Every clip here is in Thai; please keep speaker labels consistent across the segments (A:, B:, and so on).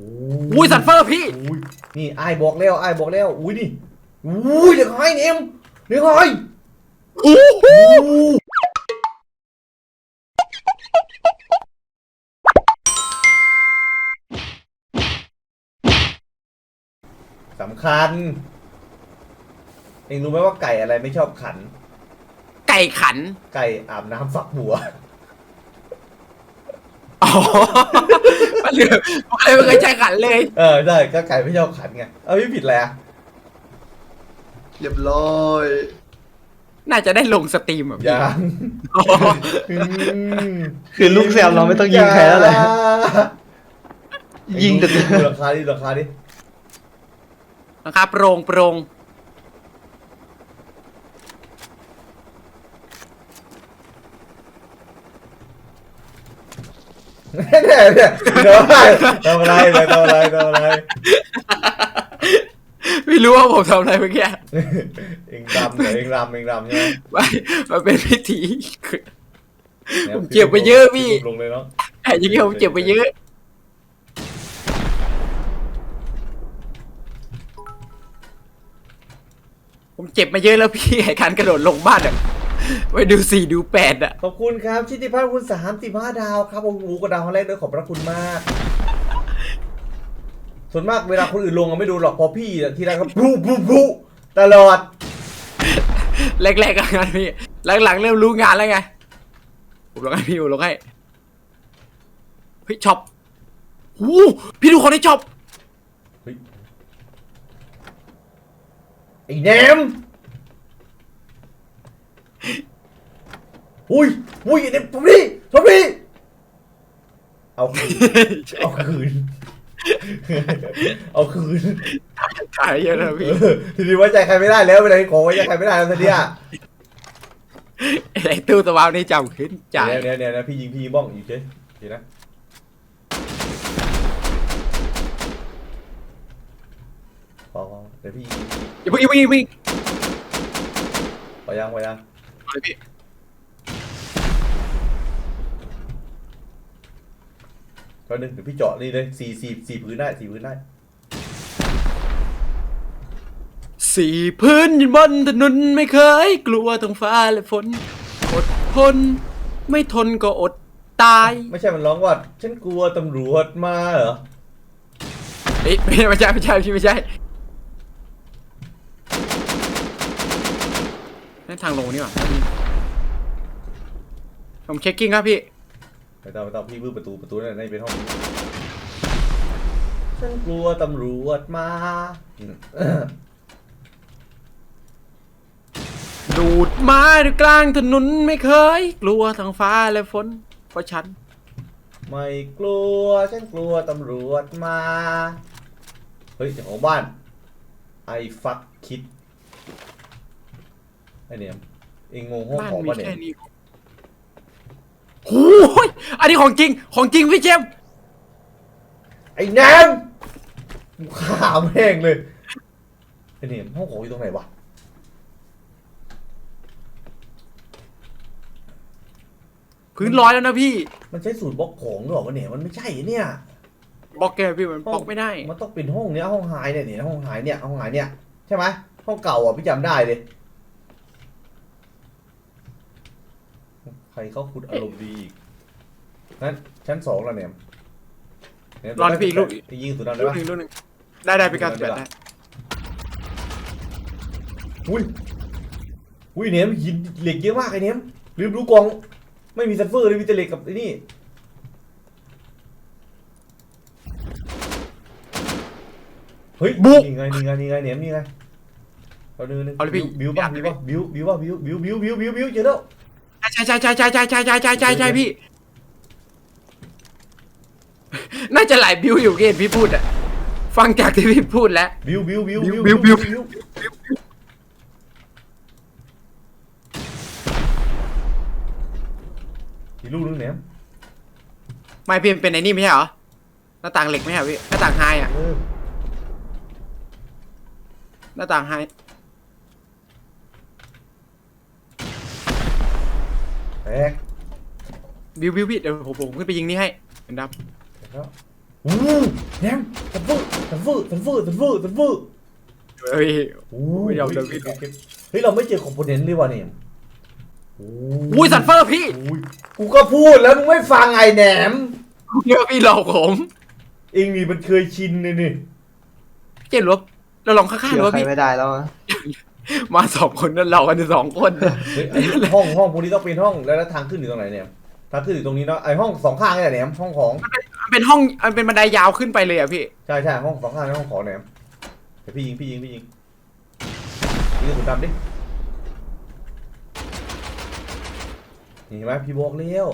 A: อุ้ยสันเฟอร์พี่
B: อุ้ยนี่ไอ้ายบอกแล้วไอ้ายบอกแล้ว อุ้ยนี่อุ้ยเด็กหายเนมเด็กหาย
A: โอ้โห
B: อู้สำคัญ เองรู้ไหมว่าไก่อะไรไม่ชอบขัน
A: ไก่ขัน
B: ไก่อาบน้ำฝักบัว
A: อ๋อมันเหลือมันเลยไม่เคยใช้ขันเลย
B: เออใช่ก็ไก่ไม่ชอบขันไงเอาพี่ผิดแล้ว
C: เรียบร้อย
A: น่าจะได้ลงสตรีมแบบ
B: ยัง
A: อ๋อ
B: อืม
C: คือลูกแซมเราไม่ต้องยิงใครแล้วแหละ ยิงแต่
B: ดูราคาดิราคาดิ
A: นะครับโปรงโปรง
B: เนี่ยเนี่ยทำอะไรทำอะไรทำอะไรทำอะไร
A: ไม่รู้ว่าผมทำอะไรเมื่อกี้
B: เองรำเหรอเองรำเองรำใช่ไหม
A: ไม่มันเป็นพิธีผมเจ็บไปเยอะพี่
B: ลงเลยเนาะ
A: ไอ้ยังไงผมเจ็บไปเยอะผมเจ็บมาเยอะแล้วพี่ไอ้การกระโดดลงบ้านอะ ไปดูสี่ดูแปดอะ
B: ขอบคุณครับ ชิติพัฒน์คุณสามสิบห้าดาวครับโอ้โหกระดาวแรกด้วยขอบพระคุณมาก ส่วนมากเวลาคนอื่นลงอะไม่ดูหรอกพอพี่อะทีไรก็พลุพลุพลุตลอด
A: แรกๆก็งานพี่ หลังๆเริ่มรู้งานแล้วไง ผมลงให้พี่ผมลงให้เฮ้ยช็อปหูพี่ดูคนที่ช็อป
B: ไอ้แหนม อุ้ยอุ้ยไอ้แหนมผมดิผมดิเอาคืนเอาคืน เอาคืน
A: ขายเยอะนะพี่
B: เออทีนี้ไว้ใจใครไม่ได้แล้วเวลาของไว้ใจใครไม่ได้แล้วทีเนี้ย
A: ไอ้ตู้สวาวนี่จำขึ้นจ่าย
B: เดี๋ยวเดี๋ยวเดี๋ยวนะพี่ยิงพี่ยิงบ้องอยู่เฉยเดี๋ยวนะพอพอเดี๋ยวพี่ยิง
A: อย่าเพิ่งอย่าเพิ่งอย่าเพิ่ง
B: พอยังพอยัง
A: เอาเลยพี่
B: ก็หนึ่งเดี๋ยวพี่เจาะนี่เลยสี่สี่สี่พื้นได้สี่พื้นได้
A: สี่พื้นบนถนนไม่เคย กลัวทั้งฟ้าและฝนอดทนไม่ทนก็อดตาย
B: ไม่ใช่มันร้องว่า ฉันกลัวตำรวจมาเหรอ
A: เอ๊ะไม่ใช่ไม่ใช่ไม่ใช่พี่ไม่ใช่ นั่นทางลงนี่หว่าผมเช็คกิ้งครับพี่
B: ไม่ต้องไม่ต้องพี่บื้อประตูประตูนั่นนั่นเป็นห้องฉันกลัวตำรวจมาอืม
A: ดูดไม้ด้วยกลางถนนไม่เคย กลัวทั้งฟ้าและฝนเพราะฉัน
B: ไม่กลัวฉันกลัวตำรวจมา เฮ้ยเจ้าของบ้านไอ้ฟักคิด ไอเนี่ยเองงงห้อง
A: บ้าน
B: ของ
A: มี
B: ปะเนี่ย
A: แค่นี้โอ้ยอันนี้ของจริง ของจริงพี่เจมส์
B: ไอ้แหนมกูขาแม่งเลยไอเนี่ยห้องของอยู่ตรงไหนวะ
A: พื้นร้อยแล้วนะพี่
B: มันใช้สูตรบล็อกของหรือเปล่าวะเนี่ยมันไม่ใช่เนี่ย
A: บล็อกแกพี่มันบล็อกไม่ได้
B: มันต้องเป็นห้องเนี้ยห้องหายเนี่ยเนี่ยห้องหายเนี่ยห้องหายเนี่ยใช่ไหมห้องเก่าอะพี่จำได้เลย ใค รเขาขุดอารมณ์ดีอีกงั้นชั้นสองแล้วเนี่ยเนี่ย
A: รอนะพี่อีกลูก
B: ไปยิงสุดนั้นได้
A: รุ่น
B: ปะ
A: หนึ่งรุ่นหนึ่งได้ได้เป็นการแปดได้
B: อุ้ย อุ้ยเนี่ยหินเหล็กเยอะมากไอ้เนี่ยลืมดูกล่อง ไม่มีซัลเฟอร์เลยมีแต่เหล็กกับไอ้นี่เฮ้ยนี่ไงนี่ไงนี่ไงเนี่ยนี่ไงเอาหนึ่งหนึ่งบิวป่ะบิวป่ะบิวบิวป่ะบิวบิวบิวบิวบิวบิวเจอแล้ว
A: ใช่ใช่ใช่ใช่ใช่ใช่ใช่ใช่ใช่ใช่พี่ น่าจะหลายบิวอยู่เกณฑ์พี่พูดอะฟังจากที่พี่พูดแล้ว
B: บิวบิวบิว
A: บิวบิวบิว
B: บิวอีกลูกนึงเนี่ย
A: ไม่พี่เป็นไอ้นี่ไม่ใช่เหรอหน้าต่างเหล็กไม่ใช่เหรอพี่หน้าต่างไฮอะ
B: เออ
A: หน้าต่างไฮ
B: ตก
A: บิวบิวพี่เดี๋ยวผมผมขึ้นไปยิงนี่ให้เป็นดับ
B: แล้วอู้แหนมสันฟืสันฟืสันฟืสันฟืสันฟื
A: เฮ้ย
B: อู้
A: ไม่ยอมเดินพี่
B: เก็บเก็บเฮ้ยเราไม่เจอคอมโพเนนต์เลยว่ะเนี่ยอู้
A: อุ้ยสันเฟอร์พี่
B: อุ้ยกูก็พูดแล้วมึงไม่ฟังไงแหนม
A: เยอะพี่หลอกผม
B: เองนี่มันเคยชินเลยนี่
A: พี่เจนรู้ว่าเราลองข้างๆ
C: เกี่
A: ดู
C: ยว
A: ว่า
C: ใคร
A: พี่
C: ไม่ได้แล้วอะ
A: มาสองคนนั่นเรากันอยู่สองคน
B: เฮ้ยอันนี้ห้องห้องพวกนี้ต้องเป็นห้องแล้วแล้วทางขึ้นอยู่ตรงไหนเนี่ยทางขึ้นอยู่ตรงนี้เนาะไอห้องสองข้างนี่แหละแหนมห้องของ
A: มันเป็นห้องมันเป็นบันไดยาวขึ้นไปเลยอะพี่
B: ใช่ใช่ห้องสองข้างนี่ห้องของแหนมเดี๋ยวพี่ยิงพี่ยิงพี่ยิงยิงกระสุนดำดินี่เห็นไหมพี่บอกแล้ว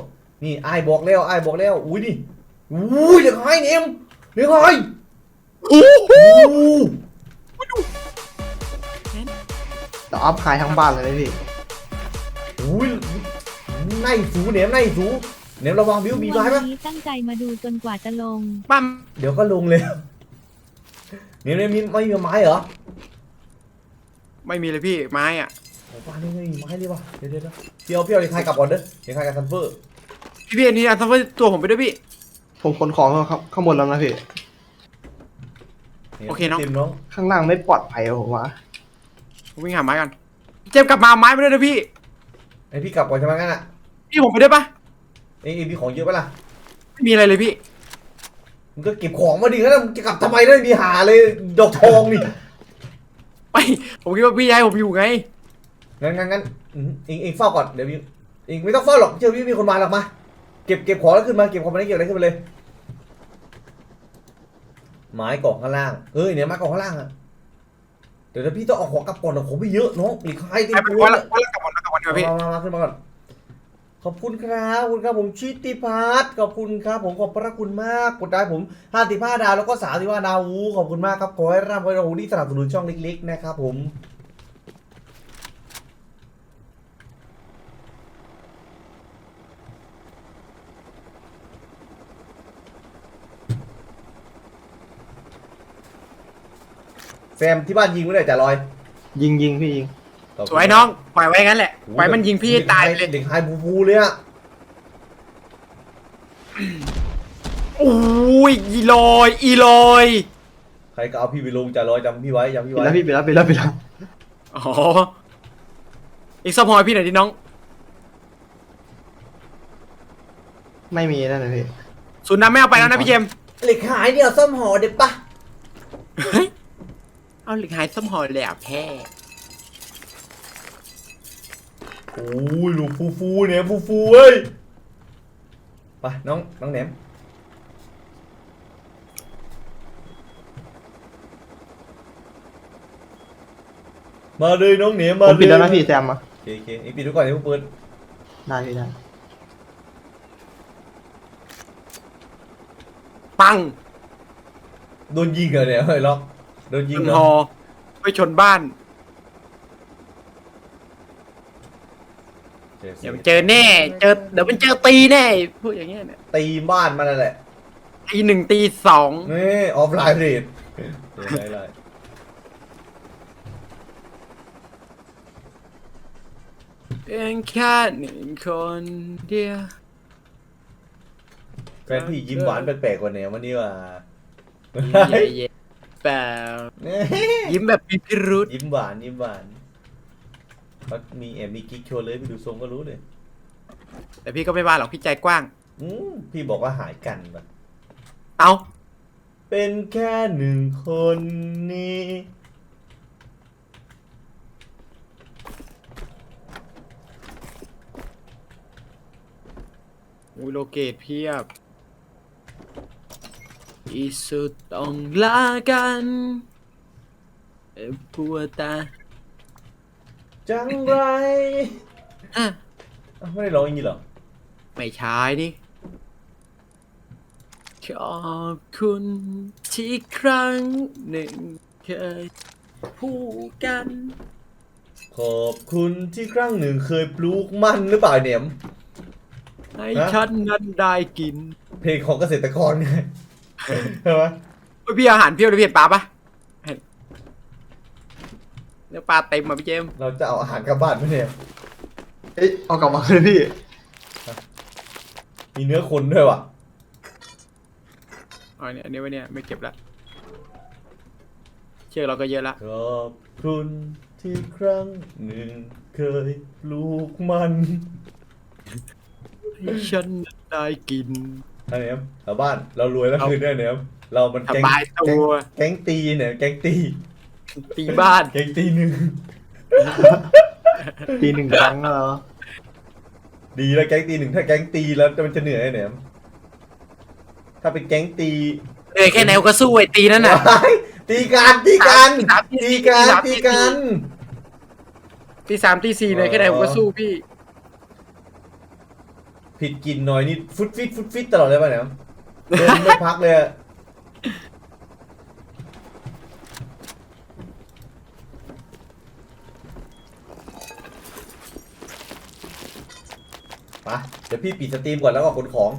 B: นี่ไอ้ายบอกแล้วไอ้ายบอกแล้วอุ้ยนี่อุ้ยเด็กไอ้เนมเด็กไอ้
A: โอ้โห
B: อู้
C: แต่อัพไฮทั้งบ้านเลยไหมพี่
B: อุ้ยในสูเนมในสูเนมระวังบิวมีไม้ปะ
D: วันนี้ตั้งใจมาดูจนกว่าจะลง
A: ปั้ม
B: เดี๋ยวก็ลงเลยเนมเนมมีไม่มีไม้เหรอ
A: ไม่มีเลยพี่ไม้อะ
B: โอ้บ้านนี่ไม่มีไม้เลยวะเดี๋ยวเดี๋ยวเดี๋ยวเดี๋ยวพี่เอาเด็กไทยกลับก่อนเด้อเด็กไทยกับซันเฟอร์
A: พี่พี่อันนี้อันซัมเฟอร์ตัวผมไปด้วยพี่
C: ผมขนของข้างข้างบนแล้วนะพี่
A: โอเคน้อง
B: เต็มน้อง
C: ข้างล่างไม่ปลอดภัยอะผมว่า
A: ผม วิ่งหาไม้กัน เจมส์กลับมาเอาไม้ไปด้วยนะพี่
B: ไอพี่กลับก่อนใช่ไหมงั้นอะ
A: พี่ผมไปด้วยปะ
B: เองเองมีของเยอะปะล่ะ
A: ไม่มีอะไรเลยพี่
B: มึงก็เก็บของมาดิงั้นมึงจะกลับทำไมได้มีหาเลยดอกทองนี่
A: ไม่ผมคิดว่าพี่ย้ายผมอยู่ไง
B: งั้นงั้นงั้นอืมเองเองเฝ้าก่อนเดี๋ยวพี่เองไม่ต้องเฝ้าหรอกเชื่อพี่มีคนมาหรอกมาเก็บเก็บของแล้วขึ้นมาเก็บของมาได้เก็บอะไรขึ้นมาเลย ไม้กล่องข้างล่างเอ้ยเนี่ยไม้กล่องข้างล่างอะ เดี๋ยวถ้าพี่ต้องเอาของกลับก่อนนะของไม่เยอะน้องหลีกใครเต็ม
A: ไปเป็น
B: ตัว
A: วัน
B: เล
A: ละ
B: ย
A: วันละกลับวันละกลับวันเดียวพี่
B: มามามาขึ้นมาก่อน ขอบคุณครับขอบคุณครับผมชิติพัฒน์ขอบคุณครับ ผมขอบพระคุณมากกดได้ผมห้าสิบห้าดาวแล้วก็สามสิบห้าดาววูขอบคุณมากครับขอให้ร่ำขอให้รวยที่สนับสนุนช่องเล็กๆนะครับผม แซมที่บ้านยิงไม่ได้จ่าลอย
C: ยิงยิงพี่ยิง
B: ขบคุณ
A: สวยน้องปล่อยไว้งั้นแหละปล่อยมันยิงพี่ให้ตายไปเลย
B: เด็กไฮบูบูเลยอะ
A: โอ้ยอีลอยอีลอย
B: ใครก็เอาพี่ไปลงจ่าลอยจำพี่ไว้จำพี่
C: ปิด
B: ไว้
C: แล้วพี่ปิดแล้วปิดแล้วปิดแล้ว
A: อ๋ออีกซัพพอร์ตพี่หน่อยดิน้อง
C: ไม่มีนั่นนะพี่
A: ศูนย์น้ำไม่เอาไปแล้วนะพี่เจมส์
B: เหล็กหายเดี๋ยวซ่อมหอเด็ดปะ
A: เฮ้ย เอาเหล็กหายซัพพอร์ตแล้วแพ้
B: โอ้ยลูกฟูฟูๆเนี่ยฟูฟูๆเว้ยไปน้องน้องแหนมมาเลยน้องแหนม
C: ผ
B: มามเลย
C: ปิดแล้วนะพี่แซมมา
B: โอเคโอเคเอ็งปิดไว้ก่อนเดี๋ยวกูเปิด
C: ได้พี่ได้
A: ปัง
B: โดนยิงเหรอเนี่ยเฮ้ยล็อกโดนยิง
A: ยิง
B: เหร
A: ฮ
B: อ
A: อไปชนบ้าน
B: เจ็บสิ
A: เดี๋ยวมันเจอแน่ เจอเดี๋ยวมันเจอตีแน่พูดอย่างเงี้ยเนี่ย
B: ตีบ้านมันนั่นแหละ
A: ตีหนึ่งตีสอง
B: นี่ออฟไลน์เรทไลน์ไลน์
A: เพียงแค่หนึ่งคนเดียว
B: แฟนพี่ยิ้มหวานแปลกๆกว่าแนววันนี้ว่ะ
A: ใหญ่เย็น เปล่า ยิ้มแบบมีพิรุษ
B: ยิ้มหวานยิ้มหวานเขามีแอบมีกิ๊กโชว์เลยไปดูทรงก็รู้เลย
A: แต่พี่ก็ไม่ว่าหรอกพี่ใจกว้าง
B: อืมพี่บอกว่าหายกันปะ
A: เอา
B: เป็นแค่หนึ่งคนนี้
A: อุยโลเกตเพียบ อีสุดต้องลากันเอ้ยพัวตา
B: จังไร
A: อะ
B: อ้าวไม่ได้ร้องอย่างนี้เหรอ
A: ไม่ใช่นี่ขอบคุณที่ครั้งหนึ่งเคยพูดกัน
B: ขอบคุณที่ครั้งหนึ่งเคยปลูกมันหรือเปล่าเนี่ยม
A: ให้
B: ฮะ
A: ฉันนั้นได้กิน
B: เพลงของเกษตรกรไง ใช่ไหม
A: เฮ้ยพี่อาหารเพี้ยวเลยพี่เห็นปลาปะเห็นเนื้อปลาเต็มอะพี่เจมส์
B: เราจะเอาอาหารกลับบ้านไหมเนี่ย
C: เอ้ยเอากลับมาเลยพี่
B: มีเนื้อคนด้วยว่ะ
A: เอเอาเนี่ยอันนี้ไว้เนี่ยไม่เก็บละเชือกเราก็เยอะละ
B: ขอบคุณที่ครั้งหนึ่งเคยปลูกมัน
A: ให้ฉันได้กิน
B: อันเนี้ยเราบ้านเรารวยแล้ว
A: เอา
B: คืนได้เนี่ยเรามัน
A: ส
B: แก๊ง
A: บายตัว
B: แก๊งตีเนี่ยแก๊งตี
A: ตีบ้าน
B: แก๊งตีหนึ่ง
C: ตีหนึ่งครั้งแล้วเหรอ
B: ดีแล้วแก๊งตีหนึ่งถ้าแก๊งตีแล้วมันจะเหนื่อยเนี่ยถ้าเป็นแก๊งตี
A: เหนื่อยแค่ไหนก็สู้ไอ้ตีนั่นน่ะ
B: ว้ายตีกันตีกัน
A: สามตี
B: ตี
A: สี่
B: กัน
A: สามตี
B: ตีกัน
A: ตีสามตีสี่เลยแค่ไหนผมก็สู้พี่
B: ผิดกินหน่อยนี่ฟุตฟิตฟุตฟิตตลอดเลยป่ะเนี่ยเดินไม่พักเลยอะไปเดี๋ยวพี่ปิดสตรีมก่อนแล้วก็ขนของ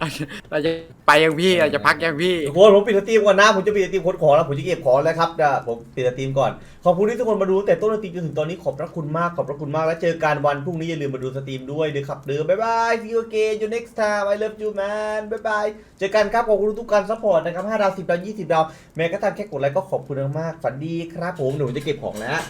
A: เราจะเราจะไปยังพี่เราจะพักยังพี่
B: ทุกคนผมปิดสตรีมก่อนนะผมจะปิดสตรีมขนของแล้วผมจะเก็บของแล้วครับเดี๋ยวผมปิดสตรีมก่อนขอบคุณที่ทุกคนมาดูตั้งแต่ต้นสตรีมจนถึงตอนนี้ขอบพระคุณมากขอบพระคุณมากแล้วเจอกันวันพรุ่งนี้อย่าลืมมาดูสตรีมด้วยเดี๋ยวขับเดิมบ๊ายบาย see you again you next time I love you man บ๊ายบายเจอกันครับขอบคุณทุกการซัพพอร์ตนะครับ5ดาว10ดาว20ดาวแม้กระทั่งแค่กดไลค์ก็ขอบคุณมากๆฝันดีครับผมเดี๋ยวผมจะเก็บของแล้ว